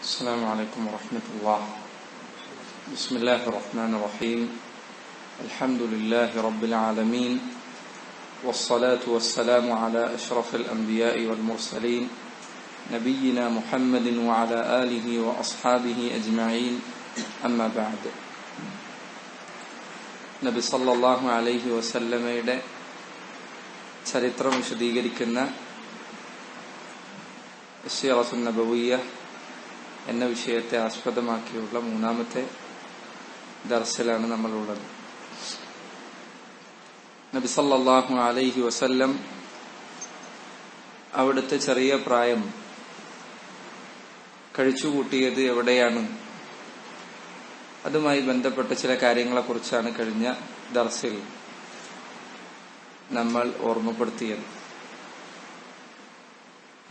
السلام عليكم ورحمة الله بسم الله الرحمن الرحيم الحمد لله رب العالمين والصلاة والسلام على أشرف الأنبياء والمرسلين نبينا محمد وعلى آله وأصحابه أجمعين أما بعد നബി സല്ലല്ലാഹു അലൈഹി വസല്ലമയുടെ ചരിത്രം വിശദീകരിക്കുന്ന സിറത്തുൻ നബവിയ എന്ന വിഷയത്തെ ആസ്പദമാക്കിയുള്ള മൂന്നാമത്തെ ദർശലാണ് നമ്മളുള്ളത്. നബിസല്ലാഹു അലൈഹി വസല്ലം അവിടുത്തെ ചെറിയ പ്രായം കഴിച്ചുകൂട്ടിയത് എവിടെയാണ്? അതുമായി ബന്ധപ്പെട്ട ചില കാര്യങ്ങളെക്കുറിച്ചാണ് കഴിഞ്ഞ ദർസിൽ നമ്മൾ ഓർമ്മപ്പെടുത്തിയത്.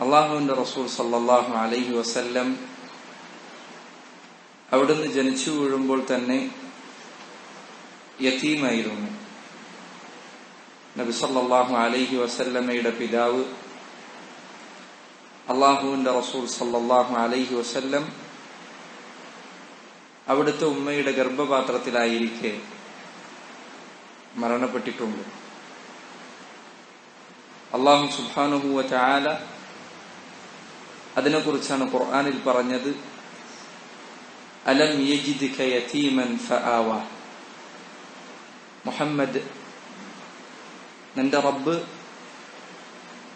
അള്ളാഹുവിന്റെ റസൂൽ സല്ലാഹു അലൈഹി വസല്ലം അവിടുന്ന് ജനിച്ചു വീഴുമ്പോൾ തന്നെ യത്തീമായിരുന്നു നബിസല്ലാഹു അലൈഹി വസല്ലമ്മയുടെ പിതാവ് അള്ളാഹുവിന്റെ റസൂൽ സല്ലാഹു അലൈഹി വസല്ലം അവിടുത്തെ ഉമ്മയുടെ ഗർഭപാത്രത്തിലായിരിക്കെ മരണപ്പെട്ടിട്ടുണ്ട്. അള്ളാഹു സുബാനുഹുവ ചാല അതിനെക്കുറിച്ചാണ് ഖുർആാനിൽ പറഞ്ഞത്. അലം يجدك യതീമൻ ഫആവ മുഹമ്മദ് നിന്റെ റബ്ബ്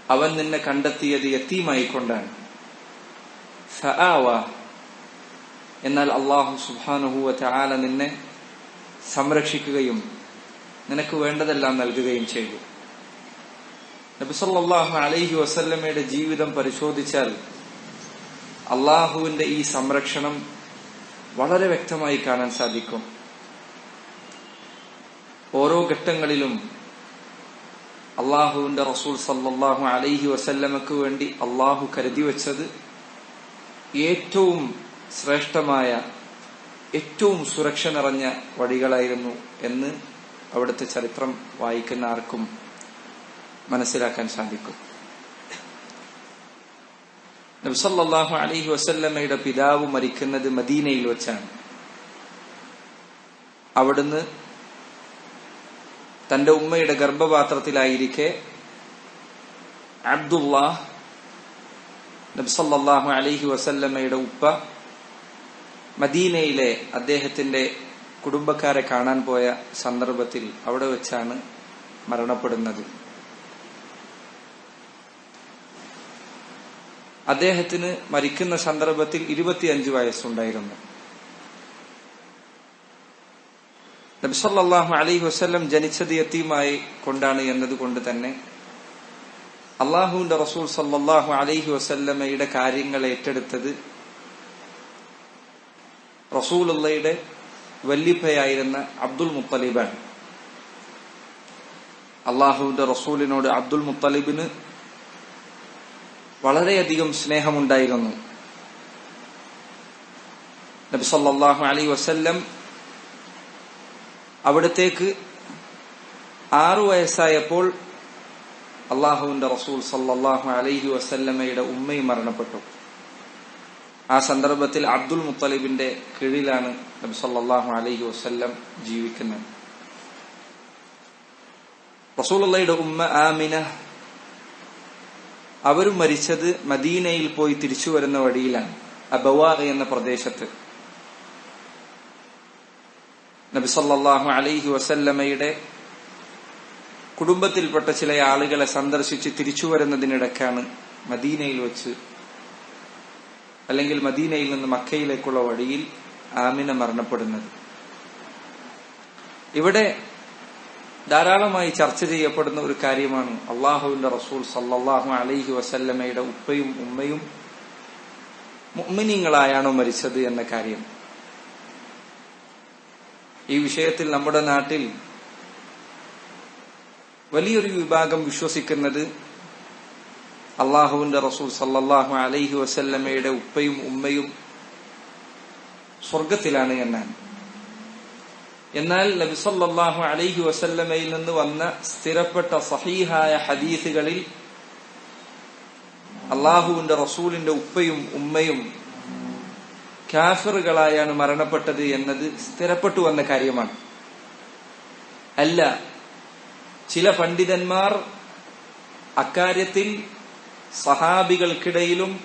അവൻ നിന്നെ കണ്ടെത്തിയത് യത്തീമായിക്കൊണ്ടാണ്. ഫആവ. എന്നാൽ അള്ളാഹു സുബാനുഹുവ ചാല നിന്നെ സംരക്ഷിക്കുകയും നിനക്ക് വേണ്ടതെല്ലാം നൽകുകയും ചെയ്തു. നബിസല്ലാഹു അലൈഹി വസല്ലമയുടെ ജീവിതം പരിശോധിച്ചാൽ അള്ളാഹുവിന്റെ ഈ സംരക്ഷണം വളരെ വ്യക്തമായി കാണാൻ സാധിക്കും. ഓരോ ഘട്ടങ്ങളിലും അള്ളാഹുവിന്റെ റസൂൽ സല്ലാഹു അലൈഹി വസല്ലമക്ക് വേണ്ടി അള്ളാഹു കരുതി വച്ചത് ഏറ്റവും ശ്രേഷ്ഠമായ ഏറ്റവും സുരക്ഷ നിറഞ്ഞ വഴികളായിരുന്നു എന്ന് അവിടുത്തെ ചരിത്രം വായിക്കുന്ന ആർക്കും മനസ്സിലാക്കാൻ സാധിക്കും. നബ്സല്ലാഹു അലഹി വസല്ലമ്മയുടെ പിതാവ് മരിക്കുന്നത് മദീനയിൽ വെച്ചാണ്. അവിടുന്ന് തന്റെ ഉമ്മയുടെ ഗർഭപാത്രത്തിലായിരിക്കെ അബ്ദുള്ള നബ്സല്ലാഹു അലഹി വസല്ലമ്മയുടെ ഉപ്പ മദീനയിലെ അദ്ദേഹത്തിന്റെ കുടുംബക്കാരെ കാണാൻ പോയ സന്ദർഭത്തിൽ അവിടെ വെച്ചാണ് മരണപ്പെടുന്നത്. അദ്ദേഹത്തിന് മരിക്കുന്ന സന്ദർഭത്തിൽ ഇരുപത്തിയഞ്ച് വയസ്സുണ്ടായിരുന്നു. നബ്സല്ലാഹു അലൈഹി വസ്ല്ലം ജനിച്ചത് യത്തീമായി കൊണ്ടാണ് എന്നതുകൊണ്ട് തന്നെ അള്ളാഹുവിന്റെ റസൂൽ സല്ലാഹു അലൈഹി വസല്ലമയുടെ കാര്യങ്ങൾ ഏറ്റെടുത്തത് റസൂലുള്ളയുടെ വല്ലിപ്പയായിരുന്ന അബ്ദുൽ മുത്തലിബാണ്. അള്ളാഹുവിന്റെ റസൂലിനോട് അബ്ദുൽ മുത്തലിബിന് വളരെയധികം സ്നേഹമുണ്ടായിരുന്നു. നബി സല്ലാഹു അലൈ വസല്ലം അവിടത്തേക്ക് ആറു വയസ്സായപ്പോൾ അള്ളാഹുവിന്റെ റസൂൽ സല്ലാഹു അലൈഹി വസല്ലമ്മയുടെ ഉമ്മയും മരണപ്പെട്ടു. ആ സന്ദർഭത്തിൽ അബ്ദുൽ മുത്തലിബിന്റെ കീഴിലാണ് നബി സല്ലാഹു അലൈഹി വസല്ലം ജീവിക്കുന്നത്. റസൂലുള്ളയുടെ ഉമ്മ ആമിന അവരും മരിച്ചത് മദീനയിൽ പോയി തിരിച്ചു വരുന്ന വഴിയിലാണ്. അബവാ എന്ന പ്രദേശത്ത്. നബി സല്ലാഹു അലൈഹി വസല്ലമയുടെ കുടുംബത്തിൽപ്പെട്ട ചില ആളുകളെ സന്ദർശിച്ച് തിരിച്ചു വരുന്നതിനിടയ്ക്കാണ് മദീനയിൽ വെച്ച് അല്ലെങ്കിൽ മദീനയിൽ നിന്ന് മക്കയിലേക്കുള്ള വഴിയിൽ ആമിന മരണപ്പെടുന്നത്. ഇവിടെ ധാരാളമായി ചർച്ച ചെയ്യപ്പെടുന്ന ഒരു കാര്യമാണ് അള്ളാഹുവിന്റെ റസൂൽ സല്ലാഹു അലൈഹി വസല്ലമയുടെ ഉപ്പയും ഉമ്മയും മുമ്മിനിങ്ങളായാണോ മരിച്ചത് എന്ന കാര്യം. ഈ വിഷയത്തിൽ നമ്മുടെ നാട്ടിൽ വലിയൊരു വിഭാഗം വിശ്വസിക്കുന്നത് അള്ളാഹുവിന്റെ റസൂൽ സല്ലാഹു അലൈഹി വസല്ലമയുടെ ഉപ്പയും ഉമ്മയും സ്വർഗത്തിലാണ് എന്നാണ്. എന്നാൽ നബിസല്ലാഹു അലൈഹി വസല്ലമയിൽ നിന്ന് വന്ന സ്ഥിരപ്പെട്ട സഹീഹായ ഹദീസുകളിൽ അള്ളാഹുവിന്റെ റസൂലിന്റെ ഉപ്പയും ഉമ്മയും കാഫിറുകളായാണ് മരണപ്പെട്ടത് എന്നത് സ്ഥിരപ്പെട്ടു വന്ന കാര്യമാണ്. അല്ല ചില പണ്ഡിതന്മാർ അക്കാര്യത്തിൽ സഹാബികൾക്കിടയിലും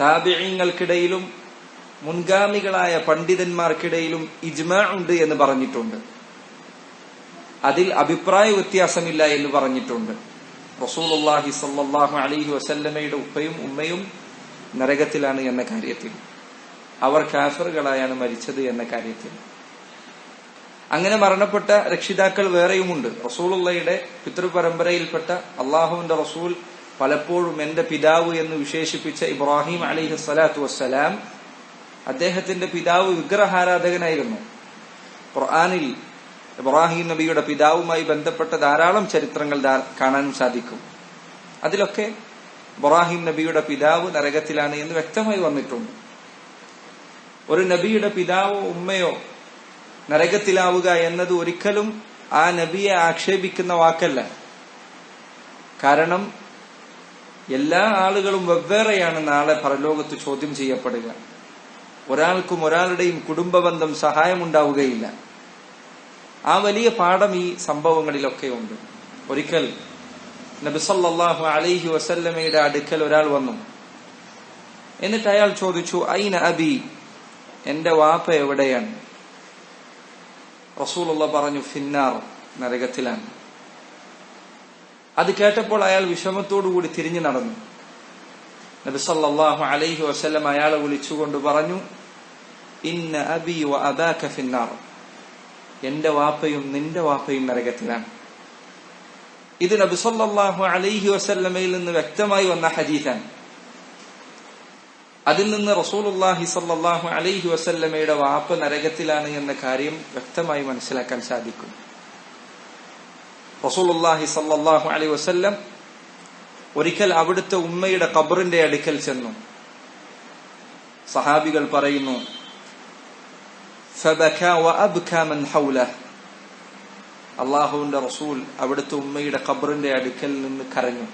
താപിഴങ്ങൾക്കിടയിലും മുൻഗാമികളായ പണ്ഡിതന്മാർക്കിടയിലും ഇജ്മാ ഉണ്ട് എന്ന് പറഞ്ഞിട്ടുണ്ട്. അതിൽ അഭിപ്രായ വ്യത്യാസമില്ല എന്ന് പറഞ്ഞിട്ടുണ്ട്. റസൂലുള്ളാഹി സല്ലാഹു അലൈഹി വസല്ലമയുടെ ഉപ്പയും ഉമ്മയും നരകത്തിലാണ് എന്ന കാര്യത്തിൽ. അവർ കാഫറുകളായാണ് മരിച്ചത് എന്ന കാര്യത്തിൽ. അങ്ങനെ മരണപ്പെട്ട രക്ഷിതാക്കൾ വേറെയുമുണ്ട്. റസൂലുള്ളയുടെ പിതൃപരമ്പരയിൽപ്പെട്ട അള്ളാഹുവിന്റെ റസൂൽ പലപ്പോഴും എന്റെ പിതാവ് എന്ന് വിശേഷിപ്പിച്ച ഇബ്രാഹിം അലിഹി സ്വലാത്തു വസ്സലാം അദ്ദേഹത്തിന്റെ പിതാവ് വിഗ്രഹാരാധകനായിരുന്നു. ഖുർആാനിൽ ഇബ്രാഹിം നബിയുടെ പിതാവുമായി ബന്ധപ്പെട്ട ധാരാളം ചരിത്രങ്ങൾ കാണാൻ സാധിക്കും. അതിലൊക്കെ ഇബ്രാഹിം നബിയുടെ പിതാവ് നരകത്തിലാണ് എന്ന് വ്യക്തമായി വന്നിട്ടുണ്ട്. ഒരു നബിയുടെ പിതാവോ ഉമ്മയോ നരകത്തിലാവുക എന്നത് ഒരിക്കലും ആ നബിയെ ആക്ഷേപിക്കുന്ന വാക്കല്ല. കാരണം എല്ലാ ആളുകളും വെവ്വേറെയാണ് നാളെ പരലോകത്ത് ചോദ്യം ചെയ്യപ്പെടുക. ഒരാൾക്കും ഒരാളുടെയും കുടുംബബന്ധം സഹായമുണ്ടാവുകയില്ല. ആ വലിയ പാഠം ഈ സംഭവങ്ങളിലൊക്കെ ഉണ്ട്. ഒരിക്കൽ നബിസല്ലാഹു അലൈഹി വസല്ലമയുടെ അടുക്കൽ ഒരാൾ വന്നു. എന്നിട്ട് അയാൾ ചോദിച്ചു ഐന അബി? എന്റെ വാപ്പ എവിടെയാണ്? റസൂലുള്ള പറഞ്ഞു ഫിന്നാർ നരകത്തിലാണ്. അത് കേട്ടപ്പോൾ അയാൾ വിഷമത്തോടുകൂടി തിരിഞ്ഞു നടന്നു. നബിസല്ലാഹു അലൈഹി വസ്ലം അയാളെ വിളിച്ചുകൊണ്ട് പറഞ്ഞു ഇന്ന അബി വ ഫിന്നാർ. എന്റെ വാപ്പയും നിന്റെ വാപ്പയും നരകത്തിലാണ്. ഇത് നബിസല്ലാഹു അലൈഹി വസല്ലമയിൽ നിന്ന് വ്യക്തമായി വന്ന ഹദീസാണ്. അതിൽ നിന്ന് റസൂലുല്ലാഹി സല്ലാഹു അലൈഹി വസല്ലമയുടെ വാപ്പ നരകത്തിലാണ് എന്ന കാര്യം വ്യക്തമായി മനസ്സിലാക്കാൻ സാധിക്കും. റസൂലുല്ലാഹി സല്ലാഹു അലൈഹി വസല്ലം ഒരിക്കൽ അവിടുത്തെ ഉമ്മയുടെ കബറിന്റെ അടുക്കൽ ചെന്നു. സഹാബികൾ പറയുന്നു അള്ളാഹുവിന്റെ റസൂൽ അവിടുത്തെ ഉമ്മയുടെ ഖബറിന്റെ അടുക്കൽ നിന്ന് കരഞ്ഞു.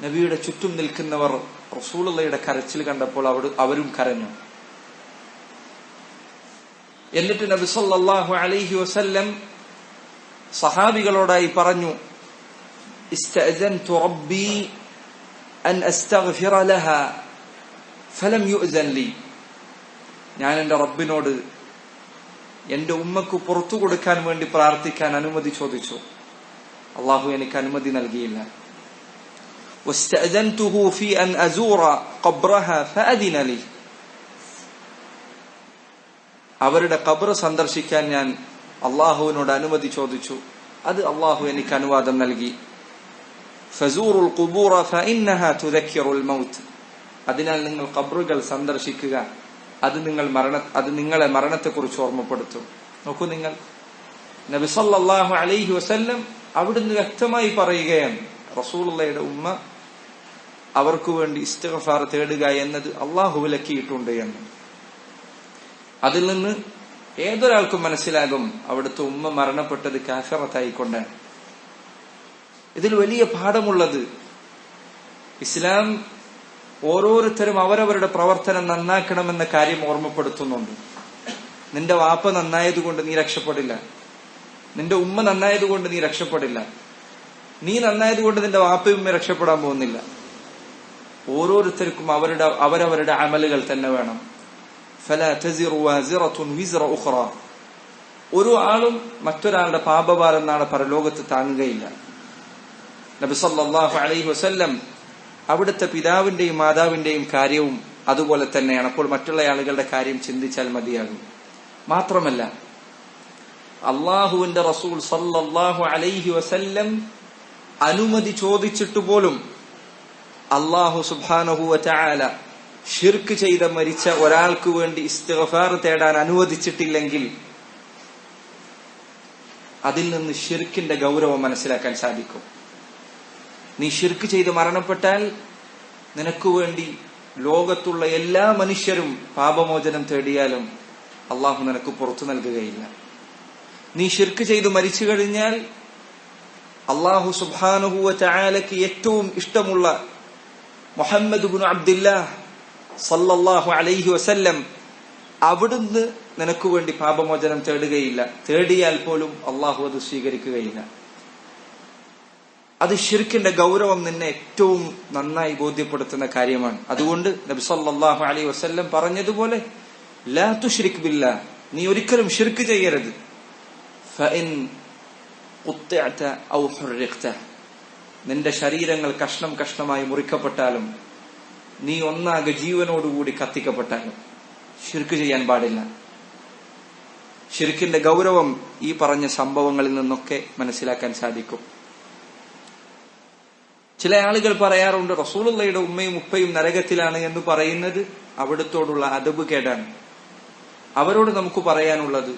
നബിയുടെ ചുറ്റും നിൽക്കുന്നവർ റസൂലുള്ളയുടെ കരച്ചിൽ കണ്ടപ്പോൾ അവരും കരഞ്ഞു. എന്നിട്ട് നബി അലഹി അലൈഹി വസല്ലം സഹാബികളോടായി പറഞ്ഞു استأذنت ربي أن أستغفر لها فلم يؤذن لي ഞാൻ എന്റെ റബ്ബിനോട് എന്റെ ഉമ്മക്ക് പുറത്തു കൊടുക്കാൻ വേണ്ടി പ്രാർത്ഥിക്കാൻ അനുമതി ചോദിച്ചു അള്ളാഹു എനിക്ക് അനുമതി നൽകിയില്ല واستأذنته في أن أزور قبرها فأذن لي അവരുടെ ഖബർ സന്ദർശിക്കാൻ ഞാൻ അള്ളാഹുവിനോട് അനുമതി ചോദിച്ചു. അത് അള്ളാഹു എനിക്ക് അനുവാദം നൽകി. ഫസൂറുൽ മൗത്ത്. അതിനാൽ നിങ്ങൾ കബറുകൾ സന്ദർശിക്കുക. അത് നിങ്ങൾ മരണ അത് നിങ്ങളെ മരണത്തെക്കുറിച്ച് ഓർമ്മപ്പെടുത്തും. നോക്കൂ നിങ്ങൾ. നബിസല്ലാഹു അലൈഹി വസല്ലം അവിടുന്ന് വ്യക്തമായി പറയുകയാണ് റസൂള്ളയുടെ ഉമ്മ അവർക്ക് വേണ്ടി ഇസ്തിഗ്ഫാർ തേടുക എന്നത് അള്ളാഹു വിലക്കിയിട്ടുണ്ട് എന്ന്. അതിൽ നിന്ന് ഏതൊരാൾക്കും മനസ്സിലാകും അവിടുത്തെ ഉമ്മ മരണപ്പെട്ടത് കാഫറത്തായിക്കൊണ്ട്. ഇതിൽ വലിയ പാഠമുള്ളത് ഇസ്ലാം ഓരോരുത്തരും അവരവരുടെ പ്രവർത്തനം നന്നാക്കണമെന്ന കാര്യം ഓർമ്മപ്പെടുത്തുന്നുണ്ട്. നിന്റെ വാപ്പ നന്നായതുകൊണ്ട് നീ രക്ഷപ്പെടില്ല. നിന്റെ ഉമ്മ നന്നായതുകൊണ്ട് നീ രക്ഷപ്പെടില്ല. നീ നന്നായതുകൊണ്ട് നിന്റെ വാപ്പയും ഉമ്മ രക്ഷപ്പെടാൻ പോകുന്നില്ല. ഓരോരുത്തർക്കും അവരുടെ അവരവരുടെ അമലുകൾ തന്നെ വേണം. ഒരു ആളും മറ്റൊരാളുടെ പാപഭാരം നാളെ പരലോകത്ത് താങ്ങുകയില്ല. നബി സല്ലല്ലാഹു അലൈഹി വസല്ലം അവിടുത്തെ പിതാവിന്റെയും മാതാവിന്റെയും കാര്യവും അതുപോലെ തന്നെയാണ്. അപ്പോൾ മറ്റുള്ള ആളുകളുടെ കാര്യം ചിന്തിച്ചാൽ മതിയാകും. മാത്രമല്ല അള്ളാഹുവിന്റെ റസൂൽ സല്ലല്ലാഹു അലൈഹി വസല്ലം അനുമതി ചോദിച്ചിട്ട് പോലും അള്ളാഹു സുബാനഹുവ ചായാല ഷിർക്ക് ചെയ്ത മരിച്ച ഒരാൾക്ക് വേണ്ടി ഇസ്തിഗഫാർ തേടാൻ അനുവദിച്ചിട്ടില്ലെങ്കിൽ അതിൽ നിന്ന് ഷിർക്കിന്റെ ഗൗരവം മനസ്സിലാക്കാൻ സാധിക്കും. നീ ഷിർക്ക് ചെയ്ത് മരണപ്പെട്ടാൽ നിനക്ക് വേണ്ടി ലോകത്തുള്ള എല്ലാ മനുഷ്യരും പാപമോചനം തേടിയാലും അള്ളാഹു നിനക്ക് പുറത്തു നൽകുകയില്ല. നീ ഷിർക്ക് ചെയ്ത് മരിച്ചു കഴിഞ്ഞാൽ അള്ളാഹു സുബാനുഹുവ ചായാലയ്ക്ക് ഏറ്റവും ഇഷ്ടമുള്ള മുഹമ്മദ് ബുൻ അബ്ദില്ലാ സല്ലല്ലാഹു അലൈഹി വസല്ലം അവിടുന്ന് നിനക്ക് വേണ്ടി പാപമോചനം തേടുകയില്ല. തേടിയാൽ പോലും അള്ളാഹു അത് സ്വീകരിക്കുകയില്ല. അത് ഷിർക്കിന്റെ ഗൗരവം നിന്നെ ഏറ്റവും നന്നായി ബോധ്യപ്പെടുത്തുന്ന കാര്യമാണ്. അതുകൊണ്ട് നബിസല്ലാഹു അലൈഹി വസല്ലം പറഞ്ഞതുപോലെ ലാ തുശ്രിക് ബില്ല നീ ഒരിക്കലും ഷിർക്ക് ചെയ്യരുത്. നിന്റെ ശരീരങ്ങൾ കഷ്ണം കഷ്ണമായി മുറിക്കപ്പെട്ടാലും നീ ഒന്നാകെ ജീവനോടുകൂടി കത്തിക്കപ്പെട്ടാലും ശിർക്ക് ചെയ്യാൻ പാടില്ല. ശിർക്കിന്റെ ഗൗരവം ഈ പറഞ്ഞ സംഭവങ്ങളിൽ നിന്നൊക്കെ മനസ്സിലാക്കാൻ സാധിക്കും. ചില ആളുകൾ പറയാറുണ്ട് റസൂളുള്ളയുടെ ഉമ്മയും ഉപ്പയും നരകത്തിലാണ് എന്ന് പറയുന്നത് അവിടത്തോടുള്ള അതബ് കേടാണ്. അവരോട് നമുക്ക് പറയാനുള്ളത്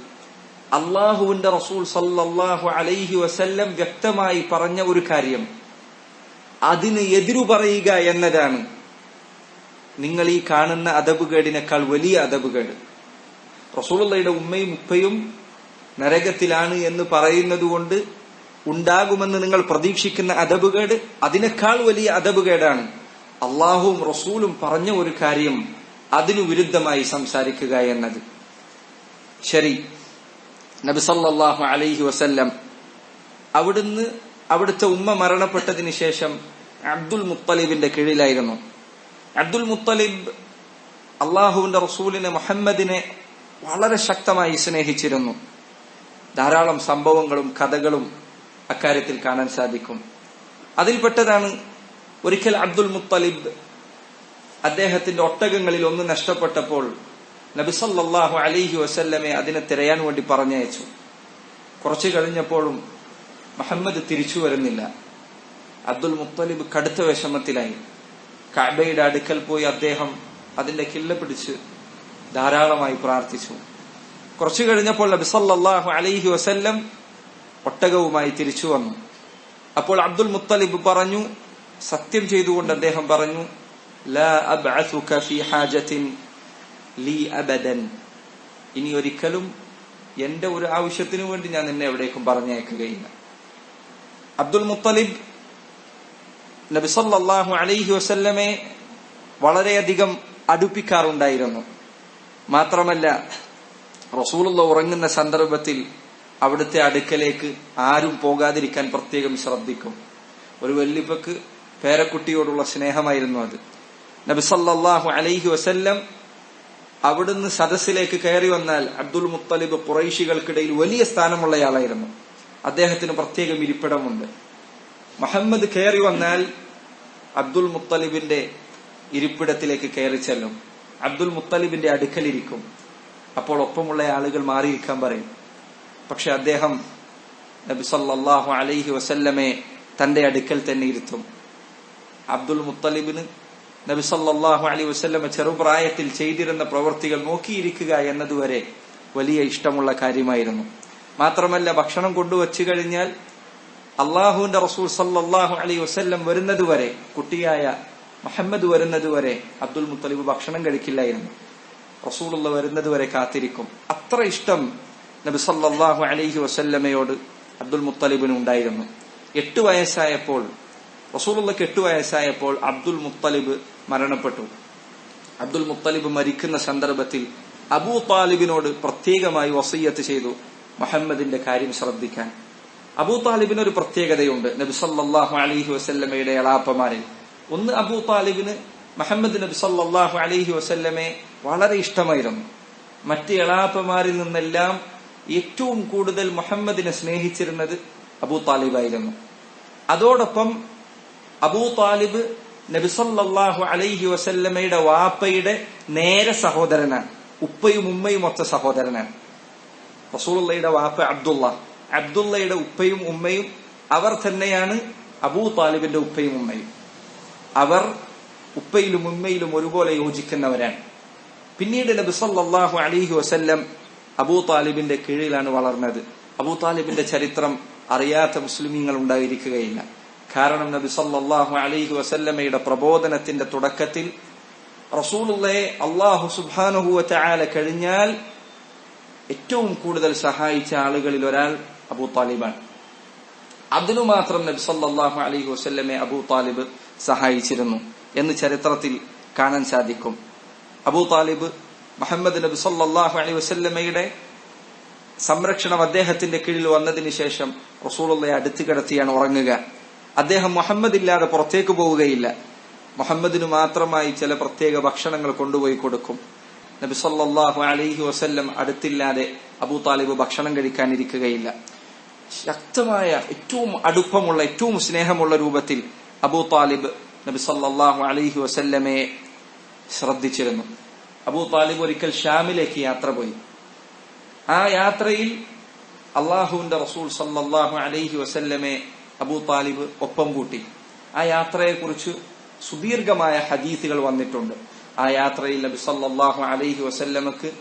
അള്ളാഹുവിന്റെ റസൂൽ സല്ലാഹു അലൈഹി വസല്ലം വ്യക്തമായി പറഞ്ഞ ഒരു കാര്യം അതിന് എതിരു പറയുക എന്നതാണ്. നിങ്ങൾ ഈ കാണുന്ന അതബുകേടിനേക്കാൾ വലിയ അതബുകേട് റസൂളയുടെ ഉമ്മയും ഉപ്പയും നരകത്തിലാണ് എന്ന് പറയുന്നത് കൊണ്ട് ഉണ്ടാകുമെന്ന് നിങ്ങൾ പ്രതീക്ഷിക്കുന്ന അതബുകേട് അതിനേക്കാൾ വലിയ അതബുകേടാണ് അള്ളാഹുവും റസൂലും പറഞ്ഞ ഒരു കാര്യം അതിനു വിരുദ്ധമായി സംസാരിക്കുക എന്നത്. ശരി. നബിസല്ലാഹു അലൈഹി വസല്ലം അവിടുന്ന് അവിടുത്തെ ഉമ്മ മരണപ്പെട്ടതിന് ശേഷം അബ്ദുൽ മുത്തലിബിന്റെ കീഴിലായിരുന്നു. അബ്ദുൽ മുത്തലിബ് അള്ളാഹുവിന്റെ റസൂലിനെ മുഹമ്മദിനെ വളരെ ശക്തമായി സ്നേഹിച്ചിരുന്നു. ധാരാളം സംഭവങ്ങളും കഥകളും അക്കാര്യത്തിൽ കാണാൻ സാധിക്കും. അതിൽപ്പെട്ടതാണ് ഒരിക്കൽ അബ്ദുൽ മുത്തലിബ് അദ്ദേഹത്തിന്റെ ഒട്ടകങ്ങളിൽ ഒന്ന് നഷ്ടപ്പെട്ടപ്പോൾ നബിസല്ലാഹു അലിഹി വസല്ലമെ അതിനെ തിരയാൻ വേണ്ടി പറഞ്ഞയച്ചു. കുറച്ചു കഴിഞ്ഞപ്പോഴും മുഹമ്മദ് തിരിച്ചു വരുന്നില്ല. അബ്ദുൽ മുത്തലിബ് കടുത്ത വിഷമത്തിലായി. കഅബയുടെ അടുക്കൽ പോയി അദ്ദേഹം അതിന്റെ കില്ല പിടിച്ച് ധാരാളമായി പ്രാർത്ഥിച്ചു. കുറച്ചു കഴിഞ്ഞപ്പോൾ നബിസല്ലാഹു അലൈഹി വസല്ലം ഒട്ടകവുമായി തിരിച്ചു വന്നു. അപ്പോൾ അബ്ദുൽ മുത്തലിബ് പറഞ്ഞു സത്യം ചെയ്തുകൊണ്ട് അദ്ദേഹം പറഞ്ഞു അബദൻ. ഇനി ഒരിക്കലും എന്റെ ഒരു ആവശ്യത്തിനു വേണ്ടി ഞാൻ നിന്നെ എവിടേക്കും പറഞ്ഞയക്കുകയില്ല. അബ്ദുൽ മുത്തലിബ് നബി സല്ലല്ലാഹു അലൈഹി വസല്ലമെ വളരെയധികം അടുപ്പിക്കാറുണ്ടായിരുന്നു. മാത്രമല്ല റസൂലുള്ള ഉറങ്ങുന്ന സന്ദർഭത്തിൽ അവിടുത്തെ അടുക്കലേക്ക് ആരും പോകാതിരിക്കാൻ പ്രത്യേകം ശ്രദ്ധിക്കും. ഒരു വല്ലിപ്പക്ക് പേരക്കുട്ടിയോടുള്ള സ്നേഹമായിരുന്നു അത്. നബിസല്ലാഹു അലൈഹി വസല്ലം അവിടുന്ന് സദസ്സിലേക്ക് കയറി വന്നാൽ അബ്ദുൽ മുത്തലിബ് കുറൈശികൾക്കിടയിൽ വലിയ സ്ഥാനമുള്ളയാളായിരുന്നു അദ്ദേഹത്തിന് പ്രത്യേകം ഇരിപ്പിടമുണ്ട്. മുഹമ്മദ് കയറി വന്നാൽ അബ്ദുൽ മുത്തലിബിന്റെ ഇരിപ്പിടത്തിലേക്ക് കയറി ചെല്ലും. അബ്ദുൽ മുത്തലിബിന്റെ അടുക്കലിരിക്കും. അപ്പോൾ ഒപ്പമുള്ള ആളുകൾ മാറിയിരിക്കാൻ പറയും. പക്ഷെ അദ്ദേഹം നബി സല്ലാഹു അലൈഹി വസല്ലമെ തന്റെ അടുക്കൽ തന്നെ ഇരുത്തും. അബ്ദുൽ മുത്തലിബിന് നബി സല്ലാഹു അലൈഹി വസല്ലമ ചെറുപ്രായത്തിൽ ചെയ്തിരുന്ന പ്രവൃത്തികൾ നോക്കിയിരിക്കുക എന്നതുവരെ വലിയ ഇഷ്ടമുള്ള കാര്യമായിരുന്നു. മാത്രമല്ല ഭക്ഷണം കൊണ്ടുവച്ചു കഴിഞ്ഞാൽ അള്ളാഹുവിന്റെ റസൂൽ സല്ലാഹു അലൈഹി വസ്ല്ലം വരുന്നതുവരെ കുട്ടിയായ മുഹമ്മദ് വരുന്നതുവരെ അബ്ദുൽ മുത്തലിബ് ഭക്ഷണം കഴിക്കില്ലായിരുന്നു. റസൂലുള്ള വരുന്നതുവരെ കാത്തിരിക്കും. അത്ര ഇഷ്ടം നബി സല്ലാഹു അലൈഹി വസല്ലമയോട് അബ്ദുൽ മുത്തലിബിന് ഉണ്ടായിരുന്നു. എട്ട് വയസ്സായപ്പോൾ റസൂലുള്ളക്ക് എട്ട് വയസ്സായപ്പോൾ അബ്ദുൽ മുത്തലിബ് മരണപ്പെട്ടു. അബ്ദുൽ മുത്തലിബ് മരിക്കുന്ന സന്ദർഭത്തിൽ അബൂ താലിബിനോട് പ്രത്യേകമായി വസയ്യത്ത് ചെയ്തു മുഹമ്മദിന്റെ കാര്യം ശ്രദ്ധിക്കാൻ. അബൂ താലിബിന് ഒരു പ്രത്യേകതയുണ്ട്. നബി സല്ലല്ലാഹു അലൈഹി വസല്ലമയുടെ എളാപ്പമാരിൽ. ഒന്ന് അബൂ താലിബിന് മുഹമ്മദ് നബി സല്ലല്ലാഹു അലൈഹി വസല്ലമെ വളരെ ഇഷ്ടമായിരുന്നു. മറ്റ് എളാപ്പമാരിൽ നിന്നെല്ലാം ഏറ്റവും കൂടുതൽ മുഹമ്മദിനെ സ്നേഹിച്ചിരുന്നത് അബൂ താലിബായിരുന്നു. അതോടൊപ്പം അബൂ താലിബ് നബിസല്ലാഹു അലൈഹി വസല്ലമയുടെ വാപ്പയുടെ നേരെ സഹോദരനാണ്. ഉപ്പയും ഉമ്മയും ഒത്ത സഹോദരനാണ്. റസൂള്ളയുടെ വാപ്പ അബ്ദുള്ള. അബ്ദുള്ളയുടെ ഉപ്പയും ഉമ്മയും അവർ തന്നെയാണ് അബൂ താലിബിന്റെ ഉപ്പയും ഉമ്മയും. അവർ ഉപ്പയിലും ഉമ്മയിലും ഒരുപോലെ യോജിക്കുന്നവരാണ്. പിന്നീട് നബി സല്ലല്ലാഹു അലൈഹി വസല്ലം അബൂ താലിബിന്റെ കീഴിലാണ് വളർന്നത്. അബൂ താലിബിന്റെ ചരിത്രം അറിയാത്ത മുസ്ലിമീങ്ങൾ ഉണ്ടായിരിക്കുകയില്ല. കാരണം നബി സല്ലല്ലാഹു അലൈഹി വസല്ലമയുടെ പ്രബോധനത്തിന്റെ തുടക്കത്തിൽ റസൂലുള്ളയെ അള്ളാഹു സുബ്ഹാനഹു വതആല കഴിഞ്ഞാൽ ഏറ്റവും കൂടുതൽ സഹായിച്ച ആളുകളിൽ ഒരാൾ അബൂ താലിബാണ്. അതിനു മാത്രം നബ്സല്ലാഹു അലൈഹി അബു അബൂ താലിബ് സഹായിച്ചിരുന്നു എന്ന് ചരിത്രത്തിൽ കാണാൻ സാധിക്കും. അബൂ താലിബ് മുഹമ്മദ് നബി സല്ലാഹു അലൈഹി വസല്ലമയുടെ സംരക്ഷണം അദ്ദേഹത്തിന്റെ കീഴിൽ വന്നതിന് ശേഷം റസൂളയെ അടുത്തു കിടത്തിയാണ് ഉറങ്ങുക. അദ്ദേഹം മുഹമ്മദ് ഇല്ലാതെ പുറത്തേക്ക് പോവുകയില്ല. മുഹമ്മദിന് മാത്രമായി ചില പ്രത്യേക ഭക്ഷണങ്ങൾ കൊണ്ടുപോയി കൊടുക്കും. നബി സല്ലല്ലാഹു അലൈഹി വസല്ലം അടുത്തില്ലാതെ അബൂ താലിബ് ഭക്ഷണം കഴിക്കാനിരിക്കുകയില്ല. ശക്തമായ ഏറ്റവും അടുപ്പമുള്ള ഏറ്റവും സ്നേഹമുള്ള രൂപത്തിൽ അബൂ താലിബ് നബി സല്ലാഹു അലഹി വസല്ലമയെ ശ്രദ്ധിച്ചിരുന്നു. അബൂ താലിബ് ഒരിക്കൽ ഷാമിലേക്ക് യാത്ര പോയി. ആ യാത്രയിൽ അള്ളാഹുവിന്റെ റസൂൽ സല്ലാഹു അലൈഹി വസല്ലമെ അബൂ താലിബ് ഒപ്പം കൂട്ടി. ആ യാത്രയെക്കുറിച്ച് സുദീർഘമായ ഹദീസുകൾ വന്നിട്ടുണ്ട്. ആ യാത്രയിൽ നബി സല്ലാഹു അലൈഹി വസല്ലമക്ക്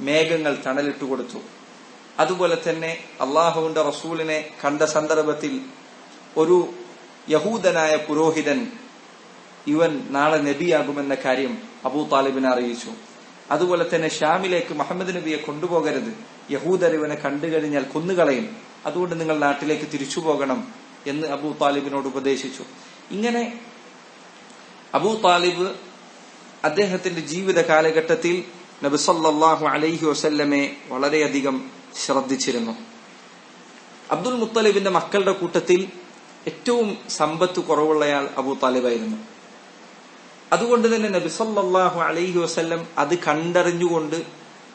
മേഘങ്ങൾ തണലിട്ട് കൊടുത്തു അതുപോലെ തന്നെ അള്ളാഹുവിന്റെ റസൂലിനെ കണ്ട സന്ദർഭത്തിൽ ഒരു യഹൂദനായ പുരോഹിതൻ ഇവൻ നാളെ നബിയാകുമെന്ന കാര്യം അബൂ താലിബിനെ അറിയിച്ചു. അതുപോലെ തന്നെ ഷാമിലേക്ക് മുഹമ്മദ് നബിയെ കൊണ്ടുപോകരുത്. യഹൂദർ ഇവനെ കണ്ടു കഴിഞ്ഞാൽ കൊന്നുകളയും. അതുകൊണ്ട് നിങ്ങൾ നാട്ടിലേക്ക് തിരിച്ചു പോകണം എന്ന് അബൂ താലിബിനോട് ഉപദേശിച്ചു. ഇങ്ങനെ അബൂ താലിബ് അദ്ദേഹത്തിന്റെ ജീവിത കാലഘട്ടത്തിൽ നബിസല്ലാഹു അലൈഹി വസല്ലമെ വളരെയധികം ശ്രദ്ധിച്ചിരുന്നു. അബ്ദുൽ മുത്തലിബിന്റെ മക്കളുടെ കൂട്ടത്തിൽ ഏറ്റവും സമ്പത്ത് കുറവുള്ളയാൾ അബൂ താലിബായിരുന്നു. അതുകൊണ്ട് തന്നെ നബിസല്ലാഹു അലൈഹി വസല്ലം അത് കണ്ടറിഞ്ഞുകൊണ്ട്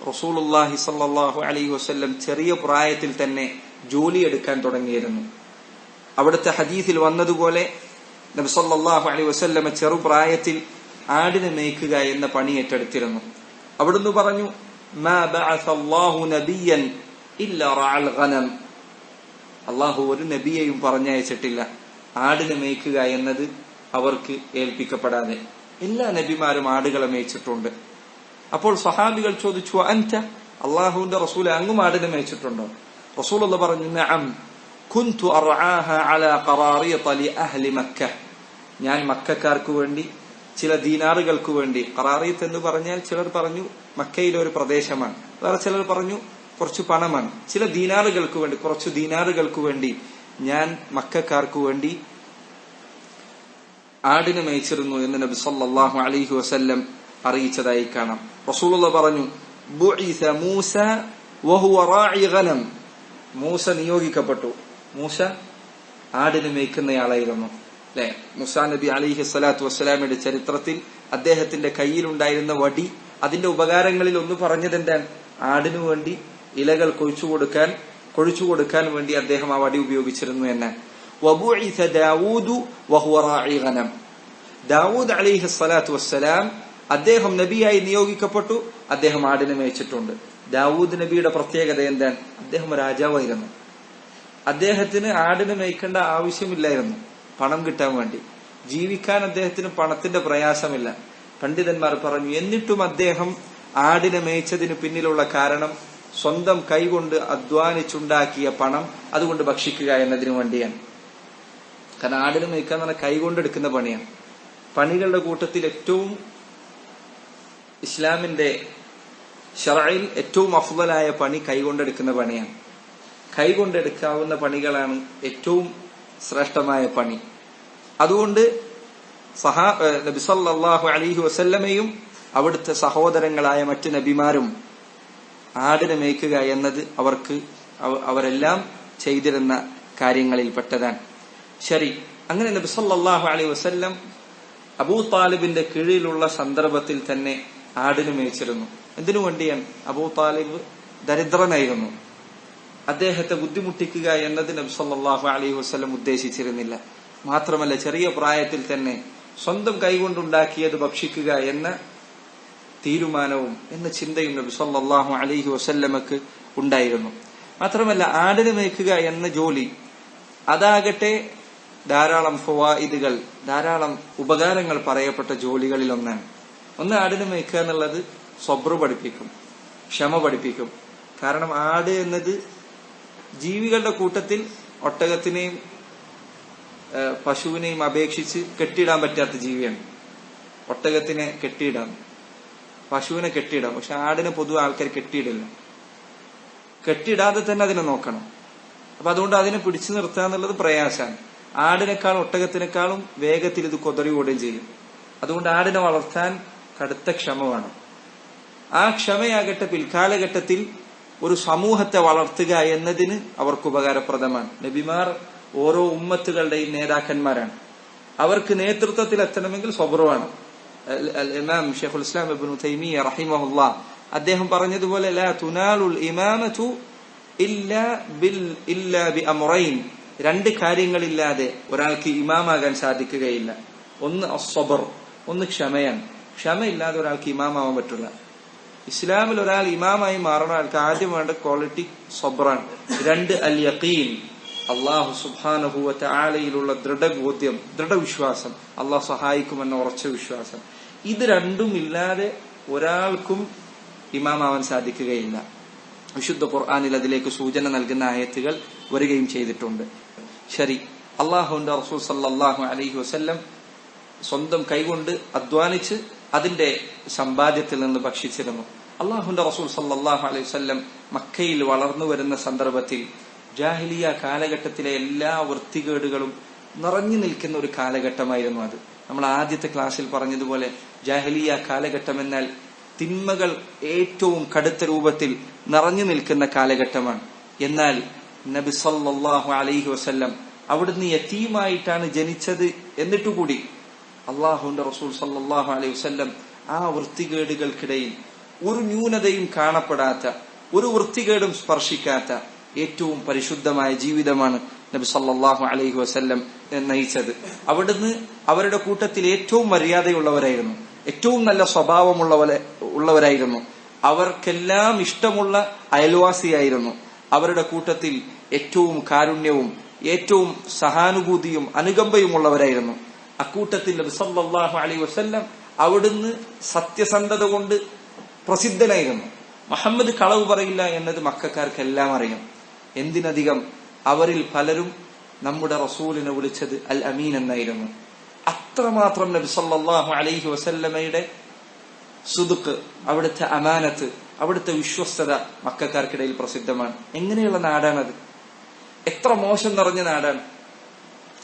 റസൂലുള്ളാഹി സല്ലല്ലാഹു അലൈഹി വസ്ല്ലം ചെറിയ പ്രായത്തിൽ തന്നെ ജോലി എടുക്കാൻ തുടങ്ങിയിരുന്നു. അവിടുത്തെ ഹദീസിൽ വന്നതുപോലെ നബി സല്ലല്ലാഹു അലൈഹി വസല്ലമ ചെറുപ്രായത്തിൽ ആടിനെ മേയ്ക്കുക എന്ന പണി ഏറ്റെടുത്തിരുന്നു. അവിടുന്ന് പറഞ്ഞു ഇല്ല ഗനം. അള്ളാഹു ഒരു നബിയെയും പറഞ്ഞയച്ചിട്ടില്ല. ആടിനെ മേയ്ക്കുക എന്നത് അവർക്ക് ഏൽപ്പിക്കപ്പെടാതെ. എല്ലാ നബിമാരും ആടുകളെ മേയിച്ചിട്ടുണ്ട്. അപ്പോൾ സഹാബികൾ ചോദിച്ചു അന്റ അള്ളാഹുവിന്റെ റസൂൽ അങ്ങും ആടിനെ മേയിച്ചിട്ടുണ്ടോ? റസൂൽ പറഞ്ഞു നഅം. കുന്തു മക്ക. ഞാൻ മക്കാർക്ക് വേണ്ടി ചില ദീനാറുകൾക്ക് വേണ്ടി കറാറിയത്ത് എന്ന് പറഞ്ഞാൽ ചിലർ പറഞ്ഞു മക്കയിലെ ഒരു പ്രദേശമാണ്. വേറെ ചിലർ പറഞ്ഞു കുറച്ച് പണമാണ്. ചില ദീനാറുകൾക്ക് വേണ്ടി കുറച്ച് ദീനാറുകൾക്ക് വേണ്ടി ഞാൻ മക്കാർക്ക് വേണ്ടി ആടിനെ മേയിച്ചിരുന്നു എന്ന് നബി സല്ലാഹു അലൈഹി വസ്ല്ലം അറിയിച്ചതായി കാണാം. റസൂലുള്ള പറഞ്ഞു മൂസ മൂസ നിയോഗിക്കപ്പെട്ടു. മൂസ ആടിനെ മേയ്ക്കുന്നയാളായിരുന്നു. അല്ലെ മുസാ നബി അലിഹി സ്വലാത്തു വസ്സലാമിയുടെ ചരിത്രത്തിൽ അദ്ദേഹത്തിന്റെ കയ്യിലുണ്ടായിരുന്ന വടി അതിന്റെ ഉപകാരങ്ങളിൽ ഒന്ന് പറഞ്ഞത് ആടിനു വേണ്ടി ഇലകൾ കൊഴിച്ചു കൊടുക്കാൻ കൊഴിച്ചു കൊടുക്കാൻ വേണ്ടി അദ്ദേഹം ആ വടി ഉപയോഗിച്ചിരുന്നു എന്ന്. ദാവൂദു അലിഹി വസ്സലാം അദ്ദേഹം നബിയായി നിയോഗിക്കപ്പെട്ടു അദ്ദേഹം ആടിനെ മേയിച്ചിട്ടുണ്ട്. ദാവൂദ് നബിയുടെ പ്രത്യേകത എന്താണ്? അദ്ദേഹം രാജാവായിരുന്നു. അദ്ദേഹത്തിന് ആടിനെ മേയ്ക്കേണ്ട ആവശ്യമില്ലായിരുന്നു പണം കിട്ടാൻ വേണ്ടി. ജീവിക്കാൻ അദ്ദേഹത്തിന് പണത്തിന്റെ പ്രയാസമില്ല. പണ്ഡിതന്മാർ പറഞ്ഞു എന്നിട്ടും അദ്ദേഹം ആടിനെ മേയിച്ചതിന് പിന്നിലുള്ള കാരണം സ്വന്തം കൈകൊണ്ട് അധ്വാനിച്ചുണ്ടാക്കിയ പണം അതുകൊണ്ട് ഭക്ഷിക്കുക എന്നതിനു വേണ്ടിയാണ്. കാരണം ആടിന് മേയ്ക്കുക എന്ന് പറഞ്ഞാൽ കൈകൊണ്ട് എടുക്കുന്ന പണിയാണ്. പണികളുടെ കൂട്ടത്തിൽ ഏറ്റവും ഇസ്ലാമിന്റെ ഷറയിൽ ഏറ്റവും അഫ്വലായ പണി കൈകൊണ്ടെടുക്കുന്ന പണിയാണ്. കൈകൊണ്ടെടുക്കാവുന്ന പണികളാണ് ഏറ്റവും ശ്രേഷ്ഠമായ പണി. അതുകൊണ്ട് സഹാ നബി സല്ലല്ലാഹു അലൈഹി വസല്ലമയും അവിടുത്തെ സഹോദരങ്ങളായ മറ്റു നബിമാരും ആടിനെ മേയ്ക്കുക എന്നത് അവർക്ക് അവരെല്ലാം ചെയ്തിരുന്ന കാര്യങ്ങളിൽ പെട്ടതാണ് ശരി അങ്ങനെ നബി സല്ലല്ലാഹു അലൈഹി വസല്ലം അബൂ താലിബിന്റെ കീഴിലുള്ള സന്ദർഭത്തിൽ തന്നെ ആടിന് മേയിച്ചിരുന്നു എന്തിനു വേണ്ടിയാണ് അബൂ താലിബ് ദരിദ്രനായിരുന്നു അദ്ദേഹത്തെ ബുദ്ധിമുട്ടിക്കുക എന്നത് നബി സല്ലല്ലാഹു അലൈഹി വസല്ലം ഉദ്ദേശിച്ചിരുന്നില്ല. മാത്രമല്ല ചെറിയ പ്രായത്തിൽ തന്നെ സ്വന്തം കൈകൊണ്ടുണ്ടാക്കിയത് ഭക്ഷിക്കുക എന്ന തീരുമാനവും എന്ന ചിന്തയും നബി സല്ലാഹു അലഹി വസല്ലമക്ക് ഉണ്ടായിരുന്നു. മാത്രമല്ല ആടിന് മേക്കുക എന്ന ജോലി അതാകട്ടെ ധാരാളം ഫവായിദുകൾ ധാരാളം ഉപകാരങ്ങൾ പറയപ്പെട്ട ജോലികളിൽ ഒന്നാണ് ഒന്ന് ആടിന് മേക്കുക എന്നുള്ളത് സ്വബ്രു പഠിപ്പിക്കും ക്ഷമ പഠിപ്പിക്കും. കാരണം ആട് എന്നത് ജീവികളുടെ കൂട്ടത്തിൽ ഒട്ടകത്തിനെയും പശുവിനെയും അപേക്ഷിച്ച് കെട്ടിയിടാൻ പറ്റാത്ത ജീവിയാണ്. ഒട്ടകത്തിനെ കെട്ടിയിടാം പശുവിനെ കെട്ടിയിടാം. പക്ഷെ ആടിനെ പൊതുവെ ആൾക്കാർ കെട്ടിയിടില്ല. കെട്ടിയിടാതെ തന്നെ അതിനെ നോക്കണം. അപ്പൊ അതുകൊണ്ട് അതിനെ പിടിച്ചു നിർത്തുക എന്നുള്ളത് പ്രയാസമാണ്. ആടിനേക്കാളും ഒട്ടകത്തിനേക്കാളും വേഗത്തിൽ ഇത് കൊതറി ഓടുകയും ചെയ്യും. അതുകൊണ്ട് ആടിനെ വളർത്താൻ കടുത്ത ക്ഷമ വേണം ആ ക്ഷമയാകട്ടെ പിൽക്കാലഘട്ടത്തിൽ ഒരു സമൂഹത്തെ വളർത്തുക എന്നതിന് അവർക്ക് ഉപകാരപ്രദമാണ്. നബിമാർ ഓരോ ഉമ്മത്തുകളുടെയും നേതാക്കന്മാരാണ്. അവർക്ക് നേതൃത്വത്തിൽ എത്തണമെങ്കിൽ സ്വബറുവാണ്. ഇമാം الإسلام ابن تيمية رحمه الله അദ്ദേഹം പറഞ്ഞതുപോലെ ലാ തുനാലുൽ ഇമാമതു ഇല്ലാ ബിൽ ഇല്ലാ ബി അമുറൈൻ. രണ്ട് കാര്യങ്ങളില്ലാതെ ഒരാൾക്ക് ഇമാമാകാൻ സാധിക്കുകയില്ല. ഒന്ന് അസ്വബർ ഒന്ന് ക്ഷമയാണ് ക്ഷമയില്ലാതെ ഒരാൾക്ക് ഇമാമാവാൻ പറ്റില്ല. ഇസ്ലാമിൽ ഒരാൾ ഇമാമായി മാറണ ആൾക്ക് ആദ്യം വേണ്ട ക്വാളിറ്റി സബ്രാണ് രണ്ട് അൽ യഖീൻ അള്ളാഹു സുബാനുഭൂവത്തെ ആലയിലുള്ള ദൃഢബോധ്യം ദൃഢവിശ്വാസം. അള്ളാഹ് സഹായിക്കുമെന്ന ഉറച്ച വിശ്വാസം. ഇത് രണ്ടും ഇല്ലാതെ ഒരാൾക്കും ഇമാമാവാൻ സാധിക്കുകയില്ല. വിശുദ്ധ ഖുർആാനിൽ അതിലേക്ക് സൂചന നൽകുന്ന ആയത്തുകൾ വരികയും ചെയ്തിട്ടുണ്ട്. ശരി അള്ളാഹുന്റെ റസൂൽ സല്ലാഹു അലഹി വസ്ല്ലം സ്വന്തം കൈകൊണ്ട് അധ്വാനിച്ച് അതിന്റെ സമ്പാദ്യത്തിൽ നിന്ന് ഭക്ഷിച്ചിരുന്നു. അള്ളാഹുന്റെ റസൂൽ സല്ലാഹു അലൈഹി വസ്ല്ലം മക്കയിൽ വളർന്നു വരുന്ന സന്ദർഭത്തിൽ ജാഹിലിയ കാലഘട്ടത്തിലെ എല്ലാ വൃത്തികേടുകളും നിറഞ്ഞു നിൽക്കുന്ന ഒരു കാലഘട്ടമായിരുന്നു അത്. നമ്മൾ ആദ്യത്തെ ക്ലാസ്സിൽ പറഞ്ഞതുപോലെ ജാഹലിയ കാലഘട്ടം എന്നാൽ തിന്മകൾ ഏറ്റവും കടുത്ത രൂപത്തിൽ നിറഞ്ഞു നിൽക്കുന്ന കാലഘട്ടമാണ്. എന്നാൽ നബി സല്ലാഹു അലൈഹി വസ്ല്ലം അവിടുന്ന് യത്തീമായിട്ടാണ് ജനിച്ചത് എന്നിട്ടുകൂടി അള്ളാഹുന്റെ റസൂൽ സല്ലാഹു അലൈഹി വസ്ല്ലം ആ വൃത്തികേടുകൾക്കിടയിൽ ഒരു ന്യൂനതയും കാണപ്പെടാത്ത ഒരു വൃത്തികേടും സ്പർശിക്കാത്ത ഏറ്റവും പരിശുദ്ധമായ ജീവിതമാണ് നബി സല്ലാഹു അലൈഹി വസ്ല്ലം നയിച്ചത്. അവിടുന്ന് അവരുടെ കൂട്ടത്തിൽ ഏറ്റവും മര്യാദയുള്ളവരായിരുന്നു. ഏറ്റവും നല്ല സ്വഭാവമുള്ളവരെ ഉള്ളവരായിരുന്നു. അവർക്കെല്ലാം ഇഷ്ടമുള്ള അയൽവാസിയായിരുന്നു. അവരുടെ കൂട്ടത്തിൽ ഏറ്റവും കാരുണ്യവും ഏറ്റവും സഹാനുഭൂതിയും അനുകമ്പയും ഉള്ളവരായിരുന്നു അക്കൂട്ടത്തിൽ നബി സല്ലല്ലാഹു അലൈഹി വസല്ലം അവിടുന്ന് സത്യസന്ധത കൊണ്ട് പ്രസിദ്ധനായിരുന്നു. മുഹമ്മദ് കളവ് പറയില്ല എന്നത് മക്കാർക്കെല്ലാം അറിയാം. എന്തിനധികം അവരിൽ പലരും നമ്മുടെ റസൂലിനെ വിളിച്ചത് അൽ അമീൻ എന്നായിരുന്നു. അത്രമാത്രം നബി സല്ലല്ലാഹു അലൈഹി വസല്ലമയുടെ സുതുക്ക് അവിടുത്തെ അമാനത്ത് അവിടുത്തെ വിശ്വസ്തത മക്കാർക്കിടയിൽ പ്രസിദ്ധമാണ്. എങ്ങനെയുള്ള നാടാണത്? എത്ര മോശം നിറഞ്ഞ നാടാണ്.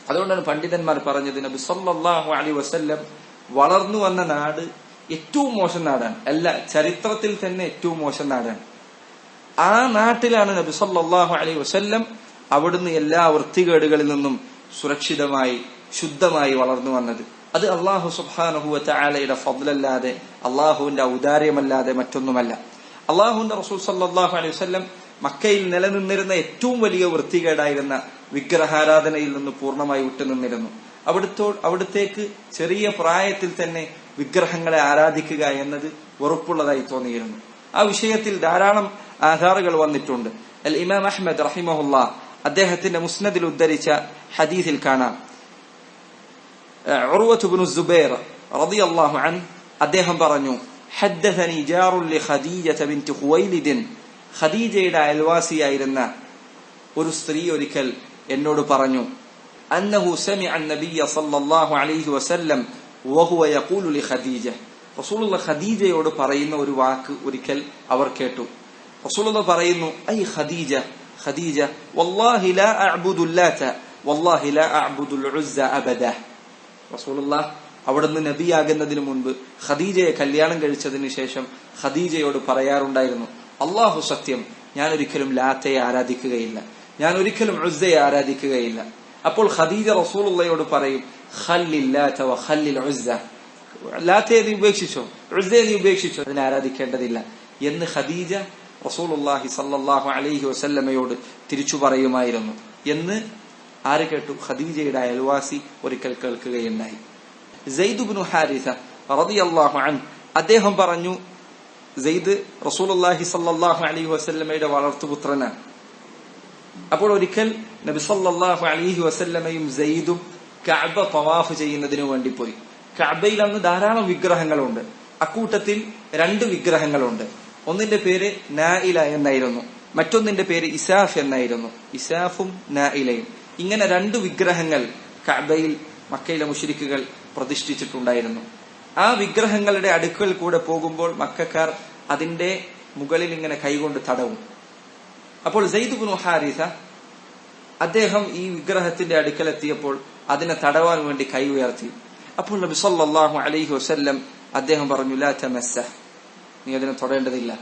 അതുകൊണ്ടാണ് പണ്ഡിതന്മാർ പറഞ്ഞത് നബി സല്ലല്ലാഹു അലൈഹി വസല്ലം വളർന്നു വന്ന നാട് ഏറ്റവും മോശം നാടാണ്. അല്ല ചരിത്രത്തിൽ തന്നെ ഏറ്റവും മോശം നാടാണ്. ആ നാട്ടിലാണ് നബി സല്ലല്ലാഹു അലൈഹി വസല്ലം അവിടുന്ന് എല്ലാ വൃത്തികേടുകളിൽ നിന്നും സുരക്ഷിതമായി ശുദ്ധമായി വളർന്നു വന്നത്. അത് അള്ളാഹു സുബാനഹുവറ്റ ആലയുടെ ഫضലല്ലാതെ അള്ളാഹുവിന്റെ ഔദാര്യമല്ലാതെ മറ്റൊന്നുമല്ല. അള്ളാഹുവിന്റെ റസൂൽ സല്ലാഹു അലൈഹി വസ്ല്ലം മക്കയിൽ നിലനിന്നിരുന്ന ഏറ്റവും വലിയ വൃത്തികേടായിരുന്ന വിഗ്രഹാരാധനയിൽ നിന്ന് പൂർണമായി വിട്ടുനിന്നിരുന്നു അവിടുത്തോ അവിടുത്തേക്ക് ചെറിയ പ്രായത്തിൽ തന്നെ വിഗ്രഹങ്ങളെ ആരാധിക്കുക എന്നത് വെറുപ്പുള്ളതായി തോന്നിയിരുന്നു. ആ വിഷയത്തിൽ ധാരാളം ആധാറുകൾ വന്നിട്ടുണ്ട്. അൽ ഇമാം അഹ്മദ് റഹിമഹുല്ല അദ്ദേഹത്തിന്റെ മുസ്നദിൽ ഉദ്ധരിച്ച ഹദീസിൽ കാണാം. ഉറുവത്തുബിനു സുബൈർ റതി അള്ളാഹു അൻ അദ്ദേഹം പറഞ്ഞു ഹദ്ദനി ജാറുല്ലി ഖദീജ ബിന്റ് ഹുവൈലിദിൻ ഖദീജയുടെ അയൽവാസിയായിരുന്ന ഒരു സ്ത്രീ ഒരിക്കൽ എന്നോട് പറഞ്ഞു അന്നഹു സമി അൻ നബിയ സല്ലല്ലാഹു അലൈഹി വസല്ലം വഹുവ യഖൂലു ലി ഖദീജ. റസൂലുള്ള ഖദീജയോട് പറയുന്ന ഒരു വാക്ക് ഒരിക്കൽ അവർ കേട്ടു. റസൂലുള്ള പറയുന്നു ഐ ഖദീജ ഖദീജ വല്ലാഹി ലാ അഅ്ബുദുല്ലാത വല്ലാഹി ലാ അഅ്ബുദുൽ ഉസ്സ അബദ. റസൂലുള്ള അവിടുന്ന് നബിയാകുന്നതിന് മുൻപ് ഖദീജയെ കല്യാണം കഴിച്ചതിന് ശേഷം ഖദീജയോട് പറയാറുണ്ടായിരുന്നു അള്ളാഹു സത്യം ഞാൻ ഒരിക്കലും ലാത്തയെ ആരാധിക്കുകയില്ല ഞാൻ ഒരിക്കലും ഉസ്സയെ ആരാധിക്കുകയില്ല. അപ്പോൾ ഖദീജ റസൂലുള്ളയോട് പറയും ലാത്തയെ നീ ഉപേക്ഷിച്ചോ? ഉസ്സയെ നീ ഉപേക്ഷിച്ചോ? അതിനെ ആരാധിക്കേണ്ടതില്ല എന്ന് ഖദീജ റസൂലുള്ളാഹി സല്ലല്ലാഹു അലൈഹി വസല്ലമയോട് തിരിച്ചു പറയുമായിരുന്നു എന്ന് ആര് കേട്ടു? ഖദീജയുടെ അയൽവാസി ഒരിക്കൽ കേൾക്കുകയുണ്ടായി. സെയ്ദുബിനു ഹാരിസ അദ്ദേഹം പറഞ്ഞു സെയ്ദ് റസൂലുള്ളാഹി സല്ലല്ലാഹു അലൈഹി വസല്ലമയുടെ വളർത്തുപുത്രനാണ്. അപ്പോൾ ഒരിക്കൽ നബി സല്ലാഹു അലൈഹി വസല്ലമയും സെയ്ദും കഅബ തവാഫ് ചെയ്യുന്നതിനു വേണ്ടി പോയി. കഅബയിൽ അന്ന് ധാരാളം വിഗ്രഹങ്ങളുണ്ട്. അക്കൂട്ടത്തിൽ രണ്ട് വിഗ്രഹങ്ങളുണ്ട്. ഒന്നിന്റെ പേര് നായില എന്നായിരുന്നു. മറ്റൊന്നിന്റെ പേര് ഇസാഫ് എന്നായിരുന്നു. ഇസാഫും നായിലയും ഇങ്ങനെ രണ്ട് വിഗ്രഹങ്ങൾ കഅബയിൽ മക്കയിലെ മുഷരിക്കുകൾ പ്രതിഷ്ഠിച്ചിട്ടുണ്ടായിരുന്നു. ആ വിഗ്രഹങ്ങളുടെ അടുക്കൽ കൂടെ പോകുമ്പോൾ മക്കാർ അതിന്റെ മുകളിൽ ഇങ്ങനെ കൈകൊണ്ട് തടവും. അപ്പോൾ സെയ്ദ് ഹാരിസ അദ്ദേഹം ഈ വിഗ്രഹത്തിന്റെ അടുക്കൽ എത്തിയപ്പോൾ അതിനെ തടവാൻ വേണ്ടി കൈ ഉയർത്തി. അപ്പോൾ നബി സല്ലല്ലാഹു അലൈഹി വസല്ലം അദ്ദേഹം പറഞ്ഞു ലാ തമസ്സ. നീ അതിനെ തൊടേണ്ടതില്ല.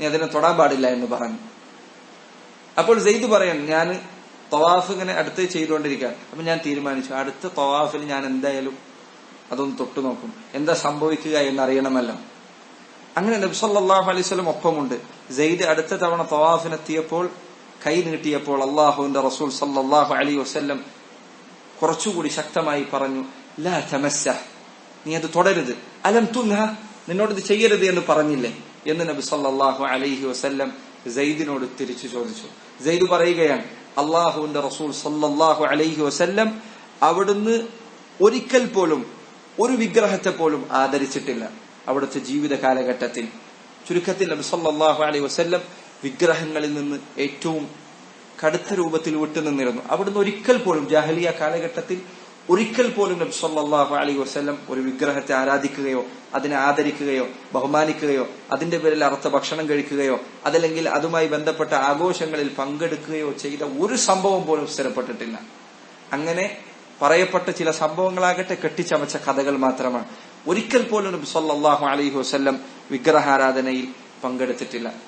നീ അതിനെ തൊടാൻ പാടില്ല എന്ന് പറഞ്ഞു. അപ്പോൾ സെയ്ദ് പറയാൻ ഞാൻ തവാഫ് ഇങ്ങനെ അടുത്ത് ചെയ്തുകൊണ്ടിരിക്കുകയാണ്. അപ്പൊ ഞാൻ തീരുമാനിച്ചു അടുത്ത തവാഫിൽ ഞാൻ എന്തായാലും അതൊന്ന് തൊട്ടു നോക്കും. എന്താ സംഭവിക്കുക എന്നറിയണമല്ലോ. അങ്ങനെ നബ്സല്ലാഹു വസല്ലം ഒപ്പമുണ്ട്. സെയ്ദ് അടുത്ത തവണ തവാഫിനെത്തിയപ്പോൾ കൈ നീട്ടിയപ്പോൾ അള്ളാഹുവിന്റെ റസൂൽ സല്ലാഹു അലൈഹി വസ്ല്ലം കുറച്ചുകൂടി ശക്തമായി പറഞ്ഞു ലാ നീ അത് തുടരുത്. അലം തുൻഹ നിന്നോട് ഇത് ചെയ്യരുത് എന്ന് പറഞ്ഞില്ലേ? എന്ന് നബി സല്ലല്ലാഹു അലൈഹി വസല്ലം സെയ്ദിനോട് തിരിച്ചു ചോദിച്ചു. സെയ്ദ് പറയുകയാണ് അള്ളാഹുവിന്റെ റസൂൽ സല്ലാഹു അലൈഹി വസല്ലം അവിടുന്ന് ഒരിക്കൽ പോലും ഒരു വിഗ്രഹത്തെ പോലും ആദരിച്ചിട്ടില്ല. അവിടുത്തെ ജീവിത കാലഘട്ടത്തിൽ. ചുരുക്കത്തിൽ നബി സല്ലല്ലാഹു അലൈഹി വസല്ലം വിഗ്രഹങ്ങളിൽ നിന്ന് ഏറ്റവും കടുത്ത രൂപത്തിൽ വിട്ടുനിന്നിരുന്നു. അവിടുന്ന് ഒരിക്കൽ പോലും ജാഹലിയ കാലഘട്ടത്തിൽ ഒരിക്കൽ പോലും നബി സല്ലല്ലാഹു അലൈഹി വസല്ലം ഒരു വിഗ്രഹത്തെ ആരാധിക്കുകയോ അതിനെ ആദരിക്കുകയോ ബഹുമാനിക്കുകയോ അതിന്റെ പേരിൽ അർത്ഥ ഭക്ഷണം കഴിക്കുകയോ അതല്ലെങ്കിൽ അതുമായി ബന്ധപ്പെട്ട ആഘോഷങ്ങളിൽ പങ്കെടുക്കുകയോ ചെയ്ത ഒരു സംഭവം പോലും സ്ഥിരപ്പെട്ടിട്ടില്ല. അങ്ങനെ പറയപ്പെട്ട ചില സംഭവങ്ങളാകട്ടെ കെട്ടിച്ചമച്ച കഥകൾ മാത്രമാണ്. ഒരിക്കൽ പോലും നബി സല്ലല്ലാഹു അലൈഹി വസല്ലം വിഗ്രഹാരാധനയിൽ പങ്കെടുത്തിട്ടില്ല.